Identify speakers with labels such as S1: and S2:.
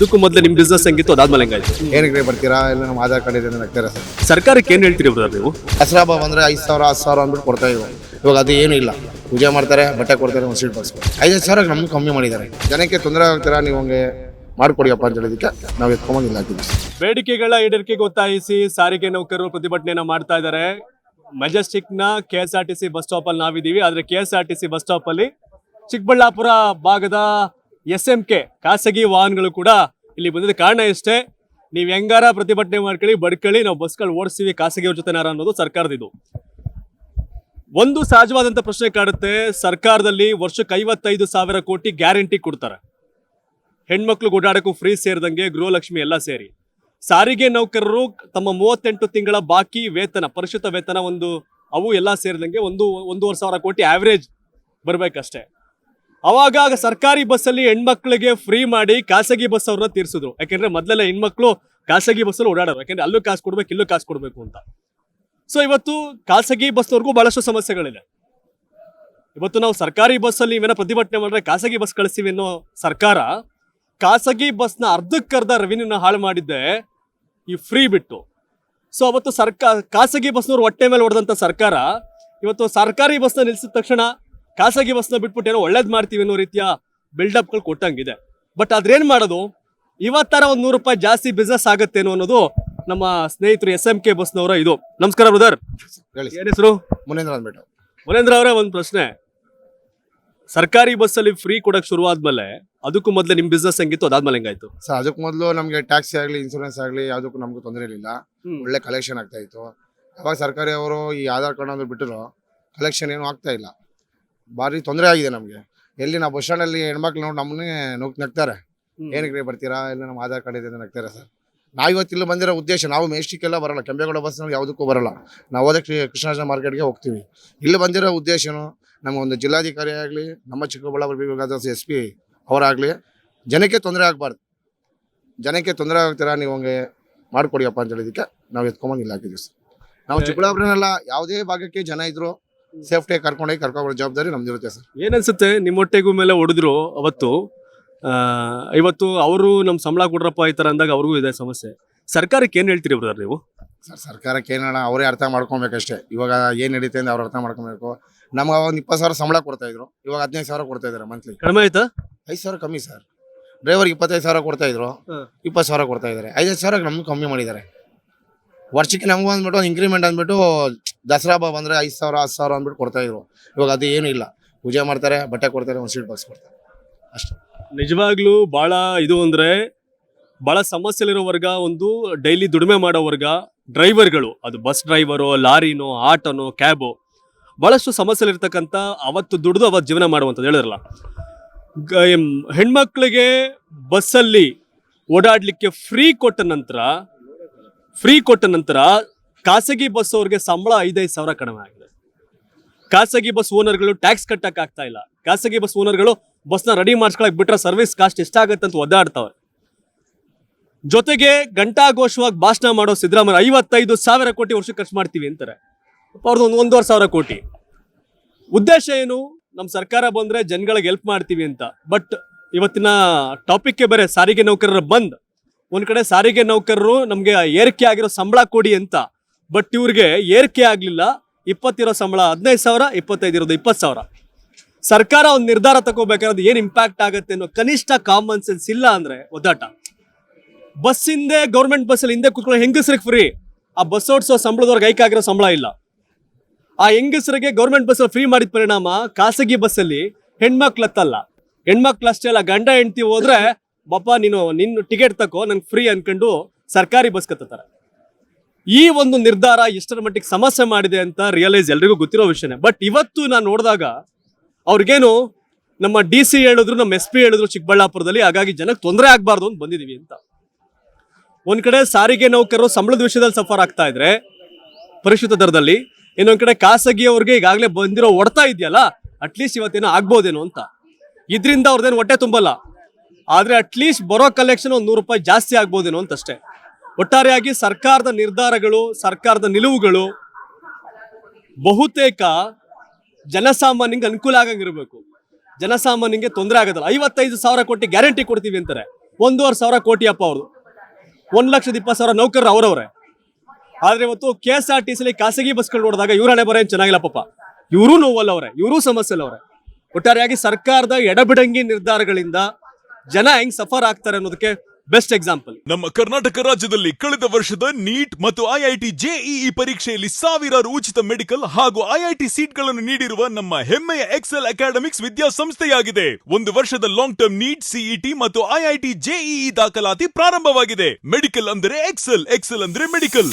S1: ಅದಕ್ಕೂ ಮೊದಲು ನಿಮ್ಮ ಬಿಸ್ನೆಸ್ ಹೆಂಗಿತ್ತು? ಅದಾದ್ಮೇಲೆ ಹೆಂಗಾಯ್ತು?
S2: ಏನಕ್ಕೆ ಬರ್ತೀರಾ? ಇಲ್ಲ ನಮ್ಮ ಆಧಾರ್ ಕಾರ್ಡ್ ಇದೆ ಸರ್.
S1: ಸರ್ಕಾರಕ್ಕೆ ಏನ್ ಹೇಳ್ತೀರಿ ಬ್ರದರ್ ನೀವು?
S2: ದಸರಾ ಹಬ್ಬ ಬಂದ್ರೆ ಐದು ಸಾವಿರ ಹತ್ತು ಸಾವಿರ ಅಂದ್ಬಿಟ್ಟು ಕೊಡ್ತಾ ಇದ್ವು ಇವಾಗ ಅದು ಏನೂ ಇಲ್ಲ. ಪೂಜೆ ಮಾಡ್ತಾರೆ ಬಟ್ಟೆ ಕೊಡ್ತಾರೆ ಒಂದು ಸೀಟ್ ಬಸ್ ಐದೈದು ಸಾವಿರ ನಮ್ಗೆ ಕಮ್ಮಿ ಮಾಡಿದ್ದಾರೆ. ಜನಕ್ಕೆ ತೊಂದರೆ ಆಗ್ತೀರಾ? ನೀವು ಹಂಗೆ ಮಾಡ್ಕೊಡಿಯಪ್ಪ ಅಂತ ಹೇಳಿದಕ್ಕೆ ನಾವು ಎತ್ಕೊಂಬಂದಿಲ್ಲ ಹಾಕಿದ್ವಿ
S1: ಬೇಡಿಕೆಗಳ ಈಡೇರಿಕೆಗೆ ಒತ್ತಾಯಿಸಿ ಸಾರಿಗೆ ನೌಕರರು ಪ್ರತಿಭಟನೆಯನ್ನ ಮಾಡ್ತಾ ಇದ್ದಾರೆ. ಮೆಜೆಸ್ಟಿಕ್ನ K S R T C bus stop ಅಲ್ಲಿ ನಾವಿದ್ದೀವಿ. ಆದ್ರೆ K S R T C bus stop ಅಲ್ಲಿ ಚಿಕ್ಕಬಳ್ಳಾಪುರ ಭಾಗದ ಎಸ್ ಎಂ ಕೆ ಖಾಸಗಿ ವಾಹನಗಳು ಕೂಡ ಇಲ್ಲಿ ಬಂದಿದ್ದ ಕಾರಣ ಇಷ್ಟೇ, ನೀವ್ ಹೆಂಗಾರ ಪ್ರತಿಭಟನೆ ಮಾಡ್ಕೊಳ್ಳಿ, ಬಡ್ಕೊಳ್ಳಿ, ನಾವು ಬಸ್ಗಳು ಓಡಿಸ್ತೀವಿ, ಖಾಸಗಿಯವ್ರ ಜೊತೆನಾರ ಅನ್ನೋದು ಸರ್ಕಾರದ ಇದು ಒಂದು ಸಹಜವಾದಂತ ಪ್ರಶ್ನೆ ಕಾಡುತ್ತೆ, ಸರ್ಕಾರದಲ್ಲಿ ವರ್ಷಕ್ಕೆ ಐವತ್ತೈದು ಸಾವಿರ ಕೋಟಿ ಗ್ಯಾರಂಟಿ ಕೊಡ್ತಾರೆ. ಹೆಣ್ಮಕ್ಳು ಓಡಾಡಕ್ಕೂ ಫ್ರೀ ಸೇರಿದಂಗೆ ಗೃಹಲಕ್ಷ್ಮಿ ಎಲ್ಲ ಸೇರಿ. ಸಾರಿಗೆ ನೌಕರರು ತಮ್ಮ ಮೂವತ್ತೆಂಟು ತಿಂಗಳ ಬಾಕಿ ವೇತನ ಪರಿಷ್ಕೃತ ವೇತನ ಒಂದು, ಅವು ಎಲ್ಲ ಸೇರಿದಂಗೆ ಒಂದು, ಒಂದೂವರೆ ಸಾವಿರ ಕೋಟಿ ಆವ್ರೇಜ್ ಬರ್ಬೇಕಷ್ಟೇ. ಅವಾಗ ಸರ್ಕಾರಿ ಬಸ್ಸಲ್ಲಿ ಹೆಣ್ಮಕ್ಳಿಗೆ ಫ್ರೀ ಮಾಡಿ ಖಾಸಗಿ ಬಸ್ ಅವ್ರನ್ನ ತೀರ್ಸಿದ್ರು. ಯಾಕೆಂದ್ರೆ ಮೊದಲೆಲ್ಲ ಹೆಣ್ಮಕ್ಳು ಖಾಸಗಿ ಬಸ್ಸಲ್ಲಿ ಓಡಾಡೋರು. ಯಾಕೆಂದ್ರೆ ಅಲ್ಲೂ ಕಾಸು ಕೊಡ್ಬೇಕು, ಇಲ್ಲೂ ಕಾಸು ಕೊಡ್ಬೇಕು ಅಂತ. ಸೊ ಇವತ್ತು ಖಾಸಗಿ ಬಸ್ನವ್ರಿಗೂ ಬಹಳಷ್ಟು ಸಮಸ್ಯೆಗಳಿದೆ. ಇವತ್ತು ನಾವು ಸರ್ಕಾರಿ ಬಸ್ಸಲ್ಲಿ ಇವೇನೋ ಪ್ರತಿಭಟನೆ ಮಾಡಿದ್ರೆ ಖಾಸಗಿ ಬಸ್ ಕಳಿಸ್ತೀವಿ ಅನ್ನೋ ಸರ್ಕಾರ ಖಾಸಗಿ ಬಸ್ನ ಅರ್ಧಕ್ಕರ್ಧ ರೆವಿನ್ಯೂನ ಹಾಳು ಮಾಡಿದ್ದೆ ಈ ಫ್ರೀ ಬಿಟ್ಟು. ಸೊ ಅವತ್ತು ಸರ್ಕಾರ ಖಾಸಗಿ ಬಸ್ನವ್ರು ಹೊಟ್ಟೆ ಮೇಲೆ ಹೊಡೆದಂಥ ಸರ್ಕಾರ ಇವತ್ತು ಸರ್ಕಾರಿ ಬಸ್ನ ನಿಲ್ಸಿದ ತಕ್ಷಣ ಖಾಸಗಿ ಬಸ್ನ ಬಿಟ್ಬಿಟ್ಟು ಏನೋ ಒಳ್ಳೇದ್ ಮಾಡ್ತೀವಿ ಅನ್ನೋ ರೀತಿಯ ಬಿಲ್ಡಪ್ಗಳು ಕೊಟ್ಟಂಗಿದೆ. ಬಟ್ ಅದ್ರೇನ್ ಮಾಡೋದು? ಇವತ್ತರ ಒಂದು ನೂರು ರೂಪಾಯಿ ಜಾಸ್ತಿ ಬಿಸ್ನೆಸ್ ಆಗತ್ತೇನೋ ಅನ್ನೋದು ನಮ್ಮ ಸ್ನೇಹಿತರು ಎಸ್ ಎಂ ಕೆ ಬಸ್ನವರ ಇದು. ನಮಸ್ಕಾರ ಬ್ರದರ್.
S2: ಹೇಳಿ.
S1: ಏನ್ ಹೆಸರು?
S2: ಮುನೇಂದ್ರ ಅಂದ್ಬಿಟ್ಟು.
S1: ಮುನೇಂದ್ರ ಅವರೇ ಒಂದು ಪ್ರಶ್ನೆ. ಸರ್ಕಾರಿ ಬಸ್ಸಲ್ಲಿ ಫ್ರೀ ಕೊಡಕ್ ಶುರು ಆದ್ಮೇಲೆ ಅದಕ್ಕೂ ಮೊದಲು ನಿಮ್ಮ ಬಿಸ್ನೆಸ್ ಹೆಂಗಿತ್ತು? ಅದಾದ್ಮೇಲೆ ಹೆಂಗಾಯ್ತು?
S2: ಸರ್ ಅದಕ್ಕೆ ಮೊದಲು ನಮಗೆ ಟ್ಯಾಕ್ಸಿ ಆಗಲಿ ಇನ್ಸೂರೆನ್ಸ್ ಆಗಲಿ ಯಾವುದಕ್ಕೂ ನಮಗೂ ತೊಂದರೆ ಇರಲಿಲ್ಲ. ಒಳ್ಳೆ ಕಲೆಕ್ಷನ್ ಆಗ್ತಾ ಇತ್ತು. ಅವಾಗ ಸರ್ಕಾರಿ ಅವರು ಈ ಆಧಾರ್ ಕಾರ್ಡ್ ಅಂದ್ರೆ ಬಿಟ್ಟರು ಕಲೆಕ್ಷನ್ ಏನು ಆಗ್ತಾ ಇಲ್ಲ. ಭಾರಿ ತೊಂದರೆ ಆಗಿದೆ ನಮಗೆ. ಎಲ್ಲಿ ನಾವು ಬಸ್ ಸ್ಟ್ಯಾಂಡಲ್ಲಿ ಹೆಣ್ಮಕ್ಳು ನೋಡಿ ನಮ್ಮನ್ನೇ ನೋಕ್ ನಗ್ತಾರೆ. ಏನಕ್ಕೆ ಬರ್ತೀರಾ? ಇಲ್ಲ ನಮ್ಮ ಆಧಾರ್ ಕಾರ್ಡ್ ಇದೆ ಅಂತ ನಗ್ತಾರೆ ಸರ್. ನಾವು ಇವತ್ತು ಇಲ್ಲಿ ಬಂದಿರೋ ಉದ್ದೇಶ ನಾವು ಮೇಸ್ಟಿಕ್ಕೆಲ್ಲ ಬರಲ್ಲ. ಕೆಂಪೇಗೌಡ ನಾವು ಯಾವುದಕ್ಕೂ ಬರಲ್ಲ. ನಾವು ಹೋದ ಕೃಷ್ಣರಾಜ ಮಾರ್ಕೆಟ್ಗೆ ಹೋಗ್ತೀವಿ. ಇಲ್ಲಿ ಬಂದಿರೋ ಉದ್ದೇಶನು ನಮ್ಮ ಒಂದು ಜಿಲ್ಲಾಧಿಕಾರಿ ಆಗಲಿ ನಮ್ಮ ಚಿಕ್ಕಬಳ್ಳಾಪುರ ವಿಭಾಗದ ಎಸ್ ಪಿ ಅವರಾಗಲಿ ಜನಕ್ಕೆ ತೊಂದರೆ ಆಗಬಾರ್ದು. ಜನಕ್ಕೆ ತೊಂದರೆ ಆಗ್ತೀರಾ ನೀವು ಹಂಗೆ ಮಾಡ್ಕೊಡಿಯಪ್ಪ ಅಂತ ಹೇಳಿದಕ್ಕೆ ನಾವು ಎತ್ಕೊಂಬಂದು ಹಾಕಿದ್ದೀವಿ ಸರ್. ನಾವು ಚಿಕ್ಕಬಳ್ಳಾಪುರನೆಲ್ಲ ಯಾವುದೇ ಭಾಗಕ್ಕೆ ಜನ ಇದ್ರು ಸೇಫ್ಟಿಯಾಗಿ ಕರ್ಕೊಂಡೋಗಿ ಕರ್ಕೊಂಡು ಜವಾಬ್ದಾರಿ ನಮ್ದಿರುತ್ತೆ ಸರ್.
S1: ಏನನ್ಸುತ್ತೆ ನಿಮ್ಮ ಹೊಟ್ಟೆಗೂ ಮೇಲೆ ಹೊಡೆದ್ರು ಅವತ್ತು ಆ, ಇವತ್ತು ಅವರು ನಮ್ಮ ಸಂಬಳ ಕೊಡ್ರಪ್ಪ ಈ ತರ ಅಂದಾಗ ಅವ್ರಿಗೂ ಇದೆ ಸಮಸ್ಯೆ. ಸರ್ಕಾರಕ್ಕೆ ಏನು ಹೇಳ್ತೀರಿ ಬ್ರದರ್ ನೀವು?
S2: ಸರ್ ಸರ್ಕಾರಕ್ಕೆ ಏನಣ್ಣ ಅವರೇ ಅರ್ಥ ಮಾಡ್ಕೊಬೇಕಷ್ಟೇ. ಇವಾಗ ಏನು ನಡೀತೆ ಅಂತ ಅವ್ರು ಅರ್ಥ ಮಾಡ್ಕೊಬೇಕು. ನಮ್ಗೆ ಅವಾಗ ಒಂದು ಇಪ್ಪತ್ತು ಸಾವಿರ ಸಂಬಳ ಕೊಡ್ತಾ ಇದ್ರು. ಇವಾಗ ಹದಿನೈದು ಸಾವಿರ ಕೊಡ್ತಾ ಇದ್ದಾರೆ ಮಂತ್ಲಿ
S1: ಕಡಿಮೆ ಆಯ್ತಾ?
S2: ಐದು ಸಾವಿರ ಕಮ್ಮಿ ಸರ್. ಡ್ರೈವರ್ಗೆ ಇಪ್ಪತ್ತೈದು ಸಾವಿರ ಕೊಡ್ತಾ ಇದ್ರು. ಇಪ್ಪತ್ತು ಸಾವಿರ ಕೊಡ್ತಾ ಇದ್ದಾರೆ ಐದೈದು ಸಾವಿರ ನಮ್ಗೆ ಕಮ್ಮಿ ಮಾಡಿದ್ದಾರೆ. ವರ್ಷಕ್ಕೆ ನಮಗೂ ಅಂದ್ಬಿಟ್ಟು ಒಂದು ಇಂಕ್ರಿಮೆಂಟ್ ಅಂದ್ಬಿಟ್ಟು ದಸರಾ ಹಬ್ಬ ಬಂದರೆ ಐದು ಸಾವಿರ, ಹತ್ತು ಸಾವಿರ ಅಂದ್ಬಿಟ್ಟು ಕೊಡ್ತಾ ಇದ್ರು. ಇವಾಗ ಅದು ಏನೂ ಇಲ್ಲ. ಪೂಜೆ ಮಾಡ್ತಾರೆ, ಬಟ್ಟೆ ಕೊಡ್ತಾರೆ, ಒಂದು ಸೀಟ್ ಬಾಕ್ಸ್ ಕೊಡ್ತಾರೆ. ಅಷ್ಟೇ.
S1: ನಿಜವಾಗ್ಲೂ ಬಹಳ ಇದು ಅಂದ್ರೆ ಬಹಳ ಸಮಸ್ಯೆಲಿರೋ ವರ್ಗ, ಒಂದು ಡೈಲಿ ದುಡಿಮೆ ಮಾಡೋ ವರ್ಗ ಡ್ರೈವರ್ಗಳು ಅದು ಬಸ್ ಡ್ರೈವರು ಲಾರಿನೋ, ಆಟೋನೋ ಕ್ಯಾಬು ಬಹಳಷ್ಟು ಸಮಸ್ಯೆಲಿರ್ತಕ್ಕಂಥ ಅವತ್ತು ದುಡಿದು ಅವತ್ತು ಜೀವನ ಮಾಡುವಂಥದ್ದು ಹೇಳಿದ್ರಲ್ಲ. ಹೆಣ್ಮಕ್ಳಿಗೆ ಬಸ್ಸಲ್ಲಿ ಓಡಾಡಲಿಕ್ಕೆ ಫ್ರೀ ಕೊಟ್ಟ ನಂತರ ಫ್ರೀ ಕೊಟ್ಟ ನಂತರ ಖಾಸಗಿ ಬಸ್ ಅವ್ರಿಗೆ ಸಂಬಳ ಐದೈದು ಸಾವಿರ ಕಡಿಮೆ ಆಗಿದೆ. ಖಾಸಗಿ ಬಸ್ ಓನರ್ಗಳು ಟ್ಯಾಕ್ಸ್ ಕಟ್ಟಕ್ ಆಗ್ತಾ ಇಲ್ಲ. ಖಾಸಗಿ ಬಸ್ ಓನರ್ಗಳು ಬಸ್ನ ರೆಡಿ ಮಾಡಿಸ್ಕೊಳಕ್ ಬಿಟ್ರೆ ಸರ್ವಿಸ್ ಕಾಸ್ಟ್ ಎಷ್ಟಾಗತ್ತೆ ಅಂತ ಒದ್ದಾಡ್ತಾವೆ ಜೊತೆಗೆ ಘಂಟಾಘೋಷವಾಗಿ ಭಾಷಣ ಮಾಡೋ ಸಿದ್ದರಾಮಯ್ಯ ಐವತ್ತೈದು ಸಾವಿರ ಕೋಟಿ ವರ್ಷ ಖರ್ಚು ಮಾಡ್ತೀವಿ ಅಂತಾರೆ. ಅವ್ರದ್ದು ಒಂದು ಒಂದೂವರೆ ಸಾವಿರ ಕೋಟಿ. ಉದ್ದೇಶ ಏನು? ನಮ್ಮ ಸರ್ಕಾರ ಬಂದರೆ ಜನಗಳಿಗೆ ಹೆಲ್ಪ್ ಮಾಡ್ತೀವಿ ಅಂತ. ಬಟ್ ಇವತ್ತಿನ ಟಾಪಿಕ್ಗೆ ಬೇರೆ ಸಾರಿಗೆ ನೌಕರರ ಬಂದ್. ಒಂದ್ ಕಡೆ ಸಾರಿಗೆ ನೌಕರರು ನಮ್ಗೆ ಏರಿಕೆ ಆಗಿರೋ ಸಂಬಳ ಕೊಡಿ ಅಂತ ಬಟ್ ಇವ್ರಿಗೆ ಏರಿಕೆ ಆಗ್ಲಿಲ್ಲ. ಇಪ್ಪತ್ತಿರೋ ಸಂಬಳ ಹದಿನೈದು ಸಾವಿರ ಇಪ್ಪತ್ತೈದು ಇರೋದು ಇಪ್ಪತ್ತು ಸಾವಿರ. ಸರ್ಕಾರ ಒಂದು ನಿರ್ಧಾರ ತಗೋಬೇಕಾದ್ರೆ ಏನ್ ಇಂಪ್ಯಾಕ್ಟ್ ಆಗುತ್ತೆ ಅನ್ನೋ ಕನಿಷ್ಠ ಕಾಮನ್ ಸೆನ್ಸ್ ಇಲ್ಲ ಅಂದ್ರೆ ಒದ್ದಾಟ. ಬಸ್ ಹಿಂದೆ ಗೌರ್ಮೆಂಟ್ ಬಸ್ಸಲ್ಲಿ ಹಿಂದೆ ಕುತ್ಕೊಳ್ಳೋ ಹೆಂಗಸ್ರಿಗೆ ಫ್ರೀ ಆ ಬಸ್ ಓಡಿಸೋ ಸಂಬಳದವ್ರಿಗೆ ಹೈಕ್ ಆಗಿರೋ ಸಂಬಳ ಇಲ್ಲ. ಆ ಹೆಂಗಸರಿಗೆ ಗೌರ್ಮೆಂಟ್ ಬಸ್ಸಲ್ಲಿ ಫ್ರೀ ಮಾಡಿದ ಪರಿಣಾಮ ಖಾಸಗಿ ಬಸ್ಸಲ್ಲಿ ಹೆಣ್ಮಕ್ಳು ಹತ್ತಲ್ಲ ಹೆಣ್ಮಕ್ಳು ಅಷ್ಟೇ ಅಲ್ಲ, ಗಂಡ, ಹೆಂಡತಿ ಹೋದ್ರೆ ಬಪ್ಪ, ನೀನು ನಿನ್ನ ಟಿಕೆಟ್ ತಕೋ, ನಂಗೆ ಫ್ರೀ ಅನ್ಕೊಂಡು ಸರ್ಕಾರಿ ಬಸ್ ಕತ್ತಾರೆ ಈ ಒಂದು ನಿರ್ಧಾರ ಎಷ್ಟರ ಮಟ್ಟಿಗೆ ಸಮಸ್ಯೆ ಮಾಡಿದೆ ಅಂತ ರಿಯಲೈಸ್ ಎಲ್ರಿಗೂ ಗೊತ್ತಿರೋ ವಿಷಯನೇ. ಬಟ್ ಇವತ್ತು ನಾನು ನೋಡಿದಾಗ ಅವ್ರಿಗೇನು ನಮ್ಮ ಡಿ ಸಿ ಹೇಳಿದ್ರು, ನಮ್ಮ ಎಸ್ ಪಿ ಹೇಳಿದ್ರು ಚಿಕ್ಕಬಳ್ಳಾಪುರದಲ್ಲಿ, ಹಾಗಾಗಿ ಜನಕ್ಕೆ ತೊಂದರೆ ಆಗ್ಬಾರ್ದು ಅಂತ ಬಂದಿದೀವಿ ಅಂತ. ಒಂದ್ ಕಡೆ ಸಾರಿಗೆ ನೌಕರರು ಸಂಬಳದ ವಿಷಯದಲ್ಲಿ ಸಫರ್ ಆಗ್ತಾ ಇದ್ರೆ, ಪರಿಶುದ್ಧ ದರದಲ್ಲಿ, ಇನ್ನೊಂದು ಕಡೆ ಖಾಸಗಿಯವ್ರಿಗೆ ಈಗಾಗಲೇ ಬಂದಿರೋ ಹೊಡ್ತಾ ಇದೆಯಲ್ಲ ಅಟ್ಲೀಸ್ಟ್ ಇವತ್ತೇನೋ ಆಗ್ಬೋದೇನೋ ಅಂತ. ಇದರಿಂದ ಅವ್ರದ್ದೇನು ಹೊಟ್ಟೆ ತುಂಬಲ್ಲ. ಆದ್ರೆ ಅಟ್ಲೀಸ್ಟ್ ಬರೋ ಕಲೆಕ್ಷನ್ ಒಂದು ನೂರು ರೂಪಾಯಿ ಜಾಸ್ತಿ ಆಗ್ಬೋದೇನೋ ಅಂತ ಅಷ್ಟೇ ಒಟ್ಟಾರೆಯಾಗಿ ಸರ್ಕಾರದ ನಿರ್ಧಾರಗಳು, ಸರ್ಕಾರದ ನಿಲುವುಗಳು ಬಹುತೇಕ ಜನಸಾಮಾನ್ಯಂಗೆ ಅನುಕೂಲ ಆಗಂಗಿರಬೇಕು. ಜನಸಾಮಾನ್ಯಂಗೆ ತೊಂದರೆ ಆಗೋದಿಲ್ಲ. ಐವತ್ತೈದು ಸಾವಿರ ಕೋಟಿ ಗ್ಯಾರಂಟಿ ಕೊಡ್ತೀವಿ ಅಂತಾರೆ. ಒಂದೂವರೆ ಸಾವಿರ ಕೋಟಿ ಅಪ್ಪ ಅವ್ರದ್ದು. ಒಂದು ಲಕ್ಷದ ಇಪ್ಪತ್ತು ಸಾವಿರ ನೌಕರರು ಅವರವ್ರೆ. ಆದರೆ ಇವತ್ತು ಕೆ ಎಸ್ ಆರ್ ಟಿ ಸಿಲಿ ಖಾಸಗಿ ಬಸ್ಗಳು ನೋಡಿದಾಗ ಇವ್ರ ಹಣೆ ಬರ ಚೆನ್ನಾಗಿಲ್ಲ ಪಾಪ. ಇವರು ನೋವಲ್ಲವ್ರೆ. ಇವರು ಸಮಸ್ಯೆಲ್ಲವ್ರೆ ಒಟ್ಟಾರೆಯಾಗಿ ಸರ್ಕಾರದ ಎಡಬಿಡಂಗಿ ನಿರ್ಧಾರಗಳಿಂದ ಜನ ಹೆಂಗ್ ಸಫರ್ ಆಗ್ತಾರೆ ಅನ್ನೋದಕ್ಕೆ ಬೆಸ್ಟ್ ಎಕ್ಸಾಂಪಲ್
S3: ನಮ್ಮ ಕರ್ನಾಟಕ ರಾಜ್ಯದಲ್ಲಿ ಕಳೆದ ವರ್ಷದ ನೀಟ್ ಮತ್ತು ಐಐಟಿ ಜೆಇಇ ಪರೀಕ್ಷೆಯಲ್ಲಿ ಸಾವಿರಾರು ಉಚಿತ ಮೆಡಿಕಲ್ ಹಾಗೂ ಐಐಟಿ ಸೀಟ್ಗಳನ್ನು ನೀಡಿರುವ ನಮ್ಮ ಹೆಮ್ಮೆಯ ಎಕ್ಸೆಲ್ ಅಕಾಡೆಮಿಕ್ಸ್ ವಿದ್ಯಾಸಂಸ್ಥೆಯಾಗಿದೆ. ಒಂದು ವರ್ಷದ ಲಾಂಗ್ ಟರ್ಮ್ ನೀಟ್ ಸಿಇಟಿ ಮತ್ತು ಐಐಟಿ ಜೆಇಇ ದಾಖಲಾತಿ ಪ್ರಾರಂಭವಾಗಿದೆ. ಮೆಡಿಕಲ್ ಅಂದರೆ ಎಕ್ಸೆಲ್ ಎಕ್ಸೆಲ್ ಅಂದ್ರೆ ಮೆಡಿಕಲ್.